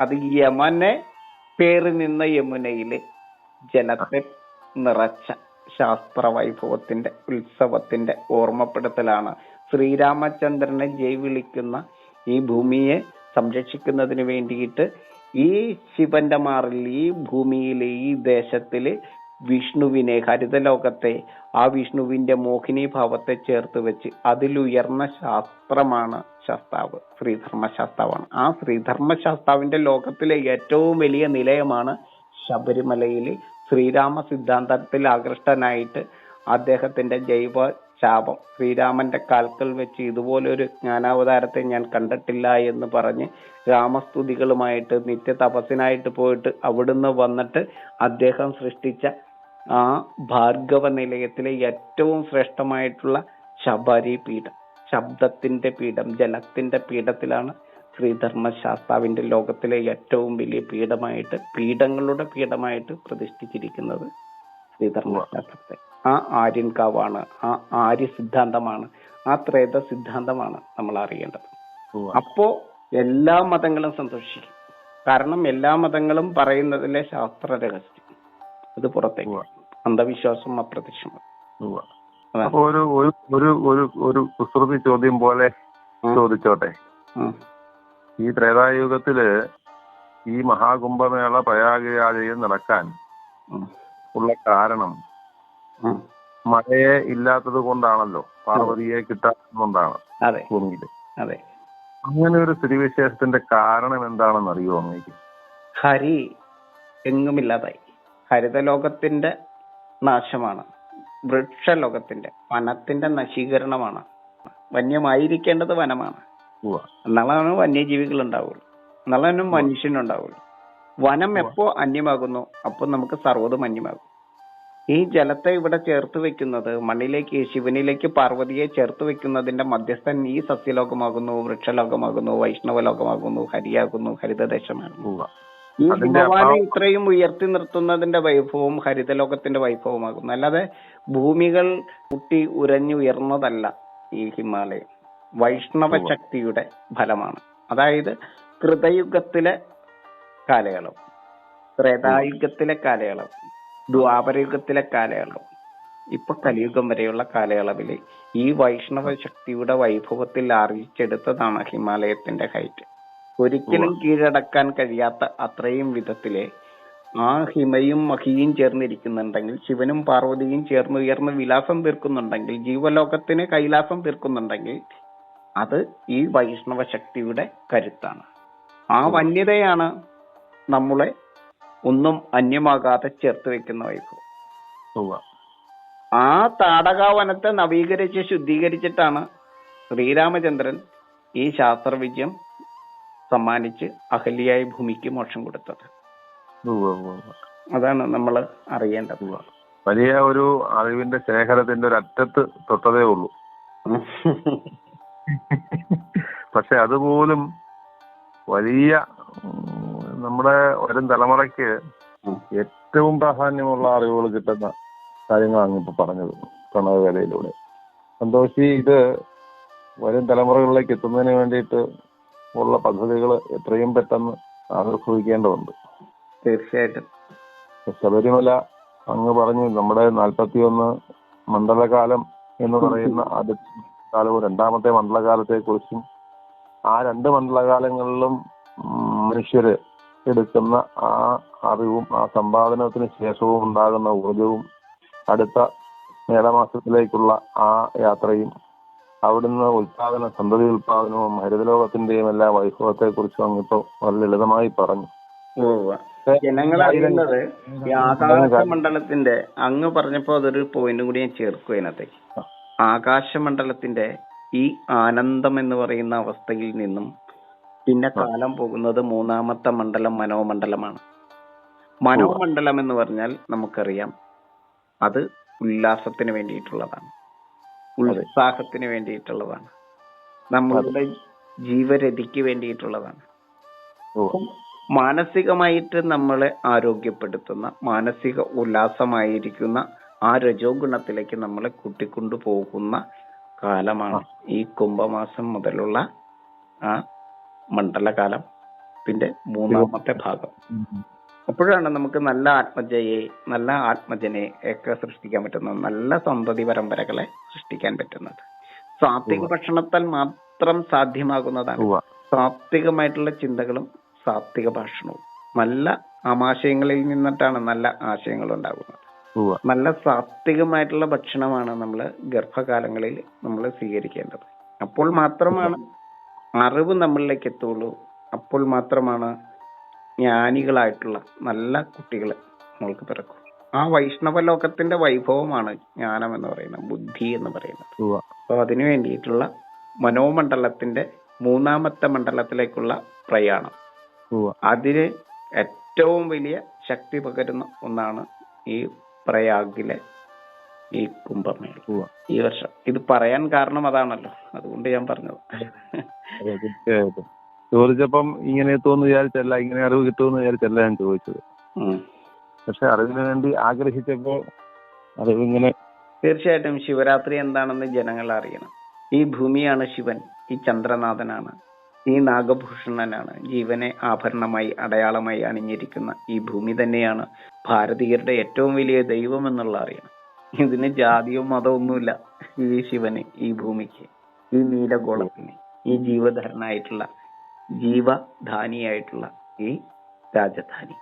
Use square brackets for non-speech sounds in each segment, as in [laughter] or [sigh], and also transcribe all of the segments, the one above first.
അത് യമനെ പേര് നിന്ന യമുനയിലെ ജലത്തെ നിറച്ച ശാസ്ത്ര വൈഭവത്തിന്റെ ഉത്സവത്തിന്റെ ഓർമ്മപ്പെടുത്തലാണ്. ശ്രീരാമചന്ദ്രനെ ജയ് വിളിക്കുന്ന ഈ ഭൂമിയെ സംരക്ഷിക്കുന്നതിന് വേണ്ടിയിട്ട് ഈ ശിവന്റെ മാറിൽ ഈ ഭൂമിയിലെ ഈ ദേശത്തിൽ വിഷ്ണുവിനെ ഹരിതലോകത്തെ ആ വിഷ്ണുവിന്റെ മോഹിനി ഭാവത്തെ ചേർത്ത് വെച്ച് അതിലുയർന്ന ശാസ്ത്രമാണ് ശാസ്താവ് ശ്രീധർമ്മ ശാസ്താവാണ് ആ ശ്രീധർമ്മ ശാസ്താവിന്റെ ലോകത്തിലെ ഏറ്റവും വലിയ നിലയമാണ് ശബരിമലയിൽ ശ്രീരാമ സിദ്ധാന്തത്തിൽ ആകൃഷ്ടനായിട്ട് അദ്ദേഹത്തിന്റെ ജൈവ ശാപം ശ്രീരാമന്റെ കാൽക്കൽ വെച്ച് ഇതുപോലൊരു ജ്ഞാനാവതാരത്തെ ഞാൻ കണ്ടിട്ടില്ല എന്ന് പറഞ്ഞ് രാമസ്തുതികളുമായിട്ട് നിത്യ തപസ്സിനായിട്ട് പോയിട്ട് അവിടുന്ന് വന്നിട്ട് അദ്ദേഹം സൃഷ്ടിച്ച ആ ഭാർഗവ നിലയത്തിലെ ഏറ്റവും ശ്രേഷ്ഠമായിട്ടുള്ള ശബരി പീഠം. ശബ്ദത്തിന്റെ പീഠം ജലത്തിന്റെ പീഠത്തിലാണ് ശ്രീധർമ്മ ശാസ്താവിന്റെ ലോകത്തിലെ ഏറ്റവും വലിയ പീഠമായിട്ട് പീഠങ്ങളുടെ പീഠമായിട്ട് പ്രതിഷ്ഠിച്ചിരിക്കുന്നത് ശ്രീധർമ്മ ശാസ്ത്രത്തെ ആ ആര്യൻകാവാണ് ആ ആര്യ സിദ്ധാന്തമാണ് ആ ത്രേത സിദ്ധാന്തമാണ് നമ്മൾ അറിയേണ്ടത്. അപ്പോ എല്ലാ മതങ്ങളും സന്തോഷിക്കും. കാരണം എല്ലാ മതങ്ങളും പറയുന്നതിലെ ശാസ്ത്ര രഹസ്യം. അത് പുറത്തേക്ക്. അന്ധവിശ്വാസം അപ്രത്യക്ഷമാണ്. അപ്പൊ ഒരു ഒരു ഒരു ഒരു ഒരു കുസൃതി ചോദ്യം പോലെ. ചോദിച്ചോട്ടെ. ഈ ത്രേതായുഗത്തിൽ ഈ മഹാകുംഭമേള പ്രയാഗരാജയിൽ നടക്കാൻ ഉള്ള കാരണം. മഴയെ ഇല്ലാത്തത് കൊണ്ടാണല്ലോ. പാർവതിയെ കിട്ടാത്തതുകൊണ്ടാണ് അതെ. ഭൂമിയിൽ അങ്ങനെ ഒരു സ്ഥിതിവിശേഷത്തിന്റെ കാരണം എന്താണെന്ന് അറിയുമോ അങ്ങേക്ക്? ഹരി എങ്ങുമില്ലാതായി. ഹരിതലോകത്തിന്റെ നാശമാണ്. വൃക്ഷലോകത്തിന്റെ വനത്തിന്റെ നശീകരണമാണ്. വന്യമായിരിക്കേണ്ടത് വനമാണ്. എന്നാലാണ് വന്യജീവികൾ ഉണ്ടാവുള്ളൂ എന്നാലും മനുഷ്യനുണ്ടാവുള്ളൂ. വനം എപ്പോ അന്യമാകുന്നു അപ്പോൾ നമുക്ക് സർവതും അന്യമാകും. ഈ ജലത്തെ ഇവിടെ ചേർത്ത് വെക്കുന്നത് മണ്ണിലേക്ക് ശിവനിലേക്ക് പാർവതിയെ ചേർത്ത് വെക്കുന്നതിന്റെ മധ്യസ്ഥൻ ഈ സസ്യലോകമാകുന്നു വൃക്ഷലോകമാകുന്നു വൈഷ്ണവ ലോകമാകുന്നു ഹരിയാകുന്നു ഹരിതദേശമാകുന്നു. ഈ ഹിമവാനെ ഇത്രയും ഉയർത്തി നിർത്തുന്നതിന്റെ വൈഭവം ഹരിതലോകത്തിന്റെ വൈഭവമാകുന്നു. അല്ലാതെ ഭൂമികൾ കുട്ടി ഉരഞ്ഞുയർന്നതല്ല ഈ ഹിമാലയം. വൈഷ്ണവ ശക്തിയുടെ ഫലമാണ്. അതായത് കൃതയുഗത്തിലെ കാലയളവ് ത്രേതായുഗത്തിലെ കാലയളവ് ദ്വാപരയുഗത്തിലെ കാലയളവ് ഇപ്പൊ കലിയുഗം വരെയുള്ള കാലയളവിൽ ഈ വൈഷ്ണവ ശക്തിയുടെ വൈഭവത്തിൽ ആർജിച്ചെടുത്തതാണ് ഹിമാലയത്തിന്റെ ഹൈറ്റ്. ഒരിക്കലും കീഴടക്കാൻ കഴിയാത്ത അത്രയും വിധത്തിൽ ആ ഹിമയും മഹിയും ചേർന്നിരിക്കുന്നുണ്ടെങ്കിൽ ശിവനും പാർവതിയും ചേർന്ന് ഉയർന്ന് വിലാസം തീർക്കുന്നുണ്ടെങ്കിൽ ജീവലോകത്തിന് കൈലാസം തീർക്കുന്നുണ്ടെങ്കിൽ അത് ഈ വൈഷ്ണവ ശക്തിയുടെ കരുത്താണ്. ആ വന്യതയാണ് നമ്മളെ ഒന്നും അന്യമാകാതെ ചേർത്ത് വെക്കുന്ന വൈഭവം. ആ താടകാവനത്തെ നവീകരിച്ച് ശുദ്ധീകരിച്ചിട്ടാണ് ശ്രീരാമചന്ദ്രൻ ഈ ശാസ്ത്രവിദ്യം സമ്മാനിച്ച് അഹല്യായി ഭൂമിക്ക് മോക്ഷം കൊടുത്തത്. അതാണ് നമ്മൾ അറിയേണ്ടത്. വലിയ ഒരു അറിവിന്റെ ശേഖരത്തിന്റെ ഒരു അറ്റത്ത് തൊട്ടതേ ഉള്ളൂ. പക്ഷെ അതുപോലും വലിയ നമ്മുടെ വരും തലമുറയ്ക്ക് ഏറ്റവും പ്രാധാന്യമുള്ള അറിവുകൾ കിട്ടുന്ന കാര്യങ്ങളാണ് ഇപ്പൊ പറഞ്ഞത് പ്രണവവേലയിലൂടെ സന്തോഷി ഇത് വരും തലമുറകളിലേക്ക് എത്തുന്നതിന് വേണ്ടിയിട്ട് ഉള്ള പദ്ധതികൾ എത്രയും പെട്ടെന്ന് ആവിർഭവിക്കേണ്ടതുണ്ട് തീർച്ചയായിട്ടും. ശബരിമല അങ്ങ് പറഞ്ഞു നമ്മുടെ നാൽപ്പത്തിയൊന്ന് മണ്ഡലകാലം എന്ന് പറയുന്ന [laughs] ആദ്യ കാലവും രണ്ടാമത്തെ മണ്ഡലകാലത്തെ കുറിച്ചും ആ രണ്ട് മണ്ഡലകാലങ്ങളിലും മനുഷ്യര് എടുക്കുന്ന ആ അറിവും ആ സമ്പാദനത്തിന് ശേഷവും ഉണ്ടാകുന്ന ഊർജവും അടുത്ത മേളമാസത്തിലേക്കുള്ള ആ യാത്രയും അവിടുന്ന് ഉൽപാദന സന്തതി ഉൽപാദനവും ഹരിതലോകത്തിന്റെയും എല്ലാ വൈഭവത്തെ കുറിച്ചും അങ്ങിപ്പോ വളരെ ലളിതമായി പറഞ്ഞു. ജനങ്ങൾ അറിയുന്നത് ഈ ആകാശമണ്ഡലത്തിന്റെ അങ്ങ് പറഞ്ഞപ്പോ അതൊരു പോയിന്റും കൂടി ഞാൻ ചേർക്കും അതിനകത്തേക്ക് ആകാശമണ്ഡലത്തിന്റെ ഈ ആനന്ദം എന്ന് പറയുന്ന അവസ്ഥയിൽ നിന്നും പിന്നെ കാലം പോകുന്നത് മൂന്നാമത്തെ മണ്ഡലം മനോമണ്ഡലമാണ്. മനോമണ്ഡലം എന്ന് പറഞ്ഞാൽ നമുക്കറിയാം അത് ഉല്ലാസത്തിന് വേണ്ടിയിട്ടുള്ളതാണ്. ഉത്സാഹത്തിന് വേണ്ടിയിട്ടുള്ളതാണ്. നമ്മളുടെ ജീവരതിക്ക് വേണ്ടിയിട്ടുള്ളതാണ്. മാനസികമായിട്ട് നമ്മളെ ആരോഗ്യപ്പെടുത്തുന്ന മാനസിക ഉല്ലാസമായിരിക്കുന്ന ആ രജോ ഗുണത്തിലേക്ക് നമ്മളെ കൂട്ടിക്കൊണ്ടു പോകുന്ന കാലമാണ് ഈ കുംഭമാസം മുതലുള്ള ആ മണ്ഡലകാലം. പിന്നെ മൂന്നാമത്തെ ഭാഗം. അപ്പോഴാണ് നമുക്ക് നല്ല ആത്മജയെ നല്ല ആത്മജനെ ഒക്കെ സൃഷ്ടിക്കാൻ പറ്റുന്നത് നല്ല സന്തതി പരമ്പരകളെ സൃഷ്ടിക്കാൻ പറ്റുന്നത്. സാത്വിക. ഭക്ഷണത്താൽ മാത്രം സാധ്യമാകുന്നതാണ്. സാത്വികമായിട്ടുള്ള ചിന്തകളും സാത്വിക ഭാഷണവും. നല്ല ആമാശയങ്ങളിൽ നിന്നിട്ടാണ് നല്ല ആശയങ്ങൾ ഉണ്ടാകുന്നത് നല്ല സാത്വികമായിട്ടുള്ള ഭക്ഷണമാണ് നമ്മൾ ഗർഭകാലങ്ങളിൽ നമ്മൾ സ്വീകരിക്കേണ്ടത്. അപ്പോൾ മാത്രമാണ് അറിവ് നമ്മളിലേക്ക് എത്തുള്ളൂ. അപ്പോൾ മാത്രമാണ് ജ്ഞാനികളായിട്ടുള്ള നല്ല കുട്ടികൾ നമ്മൾക്ക് പിറക്കും. ആ വൈഷ്ണവ ലോകത്തിന്റെ വൈഭവമാണ് ജ്ഞാനം എന്ന് പറയുന്നത് ബുദ്ധി എന്ന് പറയുന്നത്. അപ്പൊ അതിനു വേണ്ടിയിട്ടുള്ള മനോമണ്ഡലത്തിന്റെ മൂന്നാമത്തെ മണ്ഡലത്തിലേക്കുള്ള പ്രയാണം. അതിന് ഏറ്റവും വലിയ ശക്തി പകരുന്ന ഒന്നാണ് ഈ പ്രയാഗിലെ ഈ കുംഭമേള. ഈ വർഷം. ഇത് പറയാൻ കാരണം അതാണല്ലോ. അതുകൊണ്ട് ഞാൻ പറഞ്ഞത്. ചോദിച്ചപ്പം ഇങ്ങനെ എത്തുമെന്ന് വിചാരിച്ചല്ല ഇങ്ങനെ അറിവ് കിട്ടുമെന്ന് വിചാരിച്ചല്ല ഞാൻ ചോദിച്ചത്. പക്ഷെ അറിവിന് വേണ്ടി ആഗ്രഹിച്ചപ്പോ അറിവിങ്ങനെ തീർച്ചയായിട്ടും ശിവരാത്രി എന്താണെന്ന് ജനങ്ങൾ അറിയണം. ഈ ഭൂമിയാണ് ശിവൻ ഈ ചന്ദ്രനാഥനാണ് ഈ നാഗഭൂഷണനാണ്. ജീവനെ ആഭരണമായി അടയാളമായി അണിഞ്ഞിരിക്കുന്ന ഈ ഭൂമി തന്നെയാണ് ഭാരതീയരുടെ ഏറ്റവും വലിയ ദൈവം എന്നുള്ള അറിയണം. ഇതിന് ജാതിയോ മതമോ ഒന്നുമില്ല ഈ ശിവന് ഈ ഭൂമിക്ക് ഈ നീലഗോളത്തിന് ഈ ജീവധരനായിട്ടുള്ള ജീവധാനിയായിട്ടുള്ള ഈ രാജധാനി.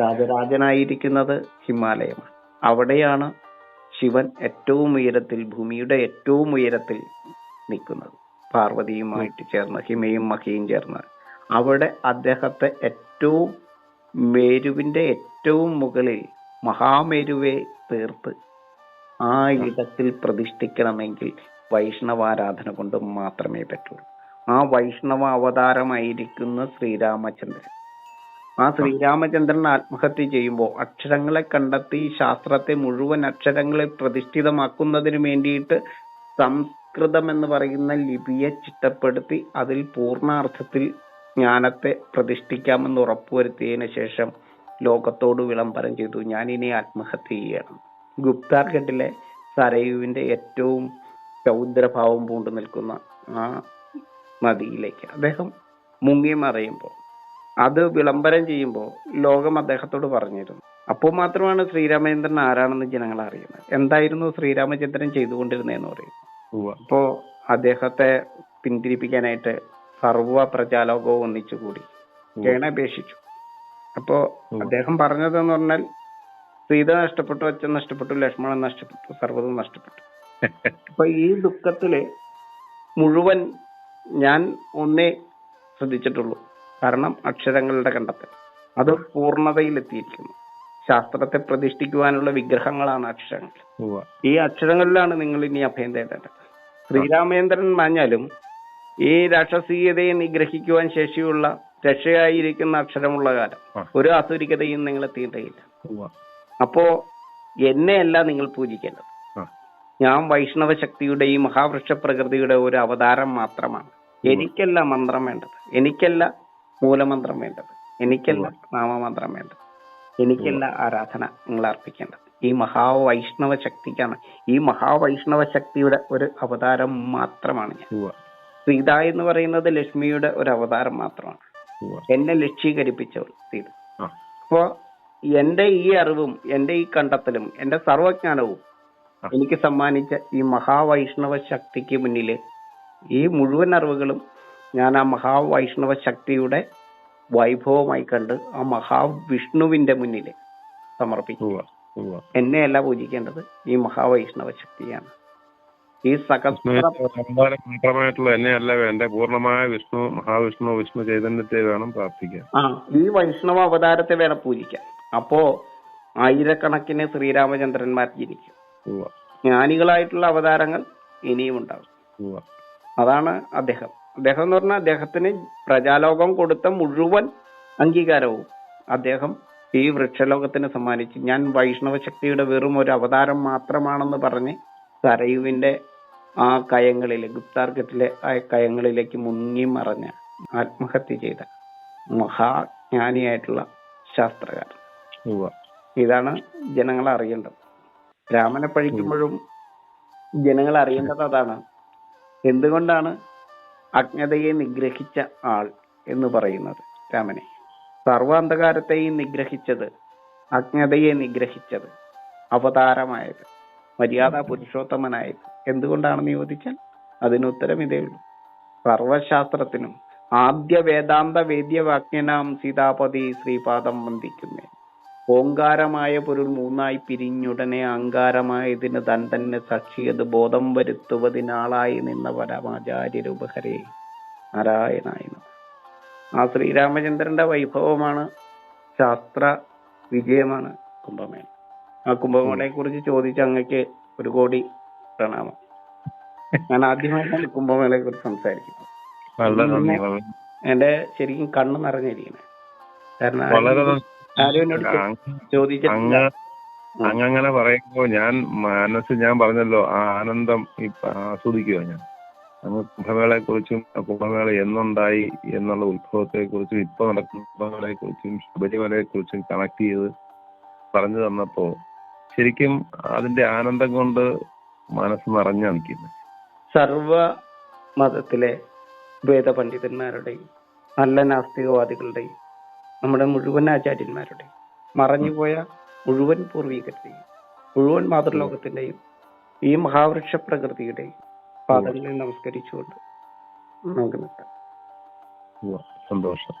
രാജരാജനായിരിക്കുന്നത് ഹിമാലയമാണ്. അവിടെയാണ് ശിവൻ ഏറ്റവും ഉയരത്തിൽ ഭൂമിയുടെ ഏറ്റവും ഉയരത്തിൽ നിൽക്കുന്നത്. പാർവതിയുമായിട്ട് ചേർന്ന് ഹിമയും മഹിയും ചേർന്ന്. അവിടെ അദ്ദേഹത്തെ ഏറ്റവും മേരുവിന്റെ ഏറ്റവും മുകളിൽ മഹാമേരുവെ തീർത്ത് ആ ഇടത്തിൽ പ്രതിഷ്ഠിക്കണമെങ്കിൽ വൈഷ്ണവാരാധന കൊണ്ട് മാത്രമേ പറ്റുള്ളൂ ആ വൈഷ്ണവ അവതാരമായിരിക്കുന്ന ശ്രീരാമചന്ദ്രൻ. ആ ശ്രീരാമചന്ദ്രൻ ആത്മഹത്യ ചെയ്യുമ്പോൾ അക്ഷരങ്ങളെ കണ്ടെത്തി ശാസ്ത്രത്തെ മുഴുവൻ അക്ഷരങ്ങളെ പ്രതിഷ്ഠിതമാക്കുന്നതിന് വേണ്ടിയിട്ട് സംസ്കൃതം എന്ന് പറയുന്ന ലിപിയെ ചിട്ടപ്പെടുത്തി അതിൽ പൂർണാർത്ഥത്തിൽ ജ്ഞാനത്തെ പ്രതിഷ്ഠിക്കാമെന്ന് ഉറപ്പുവരുത്തിയതിനു ശേഷം ലോകത്തോട് വിളംബരം ചെയ്തു ഞാൻ ഇനി ആത്മഹത്യ ചെയ്യണം. ഗുപ്താർഘട്ടിലെ സരയുവിന്റെ ഏറ്റവും രൗദ്രഭാവം പൂണ്ടു നിൽക്കുന്ന ആ നദിയിലേക്ക് അദ്ദേഹം മുങ്ങി മറയുമ്പോൾ അത് വിളംബരം ചെയ്യുമ്പോൾ ലോകം അദ്ദേഹത്തോട് പറഞ്ഞിരുന്നു. അപ്പോൾ മാത്രമാണ് ശ്രീരാമചന്ദ്രൻ ആരാണെന്ന് ജനങ്ങൾ അറിയുന്നത്. എന്തായിരുന്നു ശ്രീരാമചന്ദ്രൻ ചെയ്തുകൊണ്ടിരുന്നതെന്ന് പറയും. അപ്പോ അദ്ദേഹത്തെ പിന്തിരിപ്പിക്കാനായിട്ട് സർവ പ്രജാലോകവും ഒന്നിച്ചുകൂടി ജനപേക്ഷിച്ചു കേണപേക്ഷിച്ചു അപ്പോ. അദ്ദേഹം പറഞ്ഞതെന്ന് പറഞ്ഞാൽ സീത നഷ്ടപ്പെട്ടു അച്ഛൻ നഷ്ടപ്പെട്ടു ലക്ഷ്മണൻ നഷ്ടപ്പെട്ടു സർവതും നഷ്ടപ്പെട്ടു. [laughs] അപ്പൊ ഈ ദുഃഖത്തിൽ മുഴുവൻ ഞാൻ ഒന്നേ ശ്രദ്ധിച്ചിട്ടുള്ളൂ. കാരണം അക്ഷരങ്ങളുടെ കണ്ടെത്തൽ. അത് പൂർണതയിലെത്തിയിരിക്കുന്നു. ശാസ്ത്രത്തെ പ്രതിഷ്ഠിക്കുവാനുള്ള വിഗ്രഹങ്ങളാണ് അക്ഷരങ്ങൾ. ഈ അക്ഷരങ്ങളിലാണ് നിങ്ങൾ ഇനി അഭയം തേടേണ്ടത്. ശ്രീരാമേന്ദ്രൻ മാഞ്ഞാലും ഈ രാക്ഷസീയതയെ നിഗ്രഹിക്കുവാൻ ശേഷിയുള്ള രക്ഷയായിരിക്കുന്ന അക്ഷരമുള്ള കാലം. ഒരു അസുരികതയും നിങ്ങൾ എത്തിയിട്ടില്ല ഉവ്വ. അപ്പോ എന്നെയല്ല നിങ്ങൾ പൂജിക്കേണ്ടത്. ഞാൻ വൈഷ്ണവ ശക്തിയുടെ ഈ മഹാവൃക്ഷ പ്രകൃതിയുടെ ഒരു അവതാരം മാത്രമാണ്. എനിക്കല്ല മന്ത്രം വേണ്ടത്. എനിക്കല്ല മൂലമന്ത്രം വേണ്ടത്. എനിക്കല്ല നാമമന്ത്രം വേണ്ടത്. എനിക്കല്ല ആരാധന നിങ്ങൾ അർപ്പിക്കേണ്ടത്. ഈ മഹാവൈഷ്ണവ ശക്തിക്കാണ് ഈ മഹാവൈഷ്ണവ ശക്തിയുടെ ഒരു അവതാരം മാത്രമാണ് ഞാൻ. സീത എന്ന് പറയുന്നത് ലക്ഷ്മിയുടെ ഒരു അവതാരം മാത്രമാണ്. എന്നെ ലക്ഷ്യീകരിപ്പിച്ചവൾ സീത. അപ്പോ എന്റെ ഈ അറിവും എന്റെ ഈ കണ്ടെത്തലും എന്റെ സർവജ്ഞാനവും. എനിക്ക് സമ്മാനിച്ച ഈ മഹാവൈഷ്ണവ ശക്തിക്ക് മുന്നിൽ ഈ മുഴുവൻ അറിവുകളും ഞാൻ ആ മഹാവൈഷ്ണവ ശക്തിയുടെ വൈഭവമായി കണ്ട് ആ മഹാവിഷ്ണുവിന്റെ മുന്നിൽ സമർപ്പിക്കുക. എന്നെയല്ല പൂജിക്കേണ്ടത് ഈ മഹാവൈഷ്ണവ ശക്തിയാണ്. ഈ സഹസ്ര അവതാരം മാത്രമായിട്ടുള്ള എന്നെയല്ല വേണ്ട പൂർണമായ വിഷ്ണു മഹാവിഷ്ണു വിഷ്ണു ചൈതന്യത്തെ വേണം പ്രാർത്ഥിക്കാൻ. ആ ഈ വൈഷ്ണവ അവതാരത്തെ വേണം പൂജിക്കാൻ. അപ്പോ ആയിരക്കണക്കിന് ശ്രീരാമചന്ദ്രന്മാർ ജനിക്കും. ജ്ഞാനികളായിട്ടുള്ള അവതാരങ്ങൾ ഇനിയും ഉണ്ടാകും. അതാണ് അദ്ദേഹം. അദ്ദേഹം എന്ന് പറഞ്ഞാൽ അദ്ദേഹത്തിന് പ്രജാലോകം കൊടുത്ത മുഴുവൻ അംഗീകാരവും അദ്ദേഹം ഈ വൃക്ഷലോകത്തിന് സമ്മാനിച്ചു. ഞാൻ വൈഷ്ണവ ശക്തിയുടെ വെറും ഒരു അവതാരം മാത്രമാണെന്ന് പറഞ്ഞ് സരയുവിന്റെ ആ കയങ്ങളിലെ ഗുപ്താർഗറ്റിലെ ആ കയങ്ങളിലേക്ക് മുങ്ങി മറഞ്ഞ ആത്മഹത്യ ചെയ്ത മഹാജ്ഞാനിയായിട്ടുള്ള ശാസ്ത്രകാരൻ. ഇതാണ് ജനങ്ങൾ അറിയേണ്ടത് രാമനെ പഴിക്കുമ്പോഴും ജനങ്ങൾ അറിയേണ്ടത് അതാണ്. എന്തുകൊണ്ടാണ് അജ്ഞതയെ നിഗ്രഹിച്ച ആൾ എന്ന് പറയുന്നത് രാമനെ? സർവാന്ധകാരത്തെയും നിഗ്രഹിച്ചത് അജ്ഞതയെ നിഗ്രഹിച്ചത് അവതാരമായത് മര്യാദ പുരുഷോത്തമനായത്. എന്തുകൊണ്ടാണെന്ന് ചോദിച്ചാൽ? അതിന് ഉത്തരം ഇതേ ഉള്ളൂ. സർവശാസ്ത്രത്തിനും ആദ്യ വേദാന്ത വേദ്യവാക്യനാം സീതാപതി ശ്രീപാദം വന്ദിക്കുന്നേ ഓങ്കാരമായ പൊരുൾ മൂന്നായി പിരിഞ്ഞുടനെ അഹങ്കാരമായതിന് തൻ തന്നെ സാക്ഷിയത് ബോധം വരുത്തുവതിനാളായി നിന്ന പരമാചാര്യരൂപഹരേ നാരായണായ നമഃ. ആ ശ്രീരാമചന്ദ്രന്റെ വൈഭവമാണ് ശാസ്ത്ര വിജയമാണ് കുംഭമേള. ആ കുംഭമേളയെ കുറിച്ച് ചോദിച്ച അങ്ങക്ക് ഒരു കോടി പ്രണാമം. ഞാൻ ആദ്യമായിട്ടാണ് കുംഭമേളയെ കുറിച്ച് സംസാരിക്കുന്നത്. എന്റെ ശരിക്കും കണ്ണ് നിറഞ്ഞിരിക്കണേ. കാരണം വളരെ എന്നോട് ചോദിച്ചിട്ടില്ല. അങ്ങങ്ങനെ പറയുമ്പോ ഞാൻ മനസ്സ് ഞാൻ പറഞ്ഞല്ലോ ആ ആനന്ദം ആസ്വദിക്കുക ഞാൻ. അങ്ങ് കുംഭമേളയെ കുറിച്ചും കുംഭമേള എന്നുണ്ടായി എന്നുള്ള ഉത്ഭവത്തെ കുറിച്ചും ഇപ്പൊ നടക്കുന്ന കുംഭമേളയെ കുറിച്ചും ശബരിമലയെ കുറിച്ചും കണക്ട് ചെയ്ത് പറഞ്ഞു തന്നപ്പോ ശരിക്കും അതിന്റെ ആനന്ദം കൊണ്ട് മനസ്സ് നിറഞ്ഞു നിൽക്കുന്നത് സർവ മതത്തിലെ വേദപണ്ഡിതന്മാരുടെയും നല്ല നാസ്തികവാദികളുടെയും നമ്മുടെ മുഴുവൻ ആചാര്യന്മാരുടെയും മറഞ്ഞുപോയ മുഴുവൻ പൂർവീകരുടെയും മുഴുവൻ മാതൃലോകത്തിന്റെയും ഈ മഹാവൃക്ഷ പ്രകൃതിയുടെയും പാദങ്ങളിൽ നമസ്കരിച്ചുകൊണ്ട് നമുക്ക് നിൽക്കാം സന്തോഷം.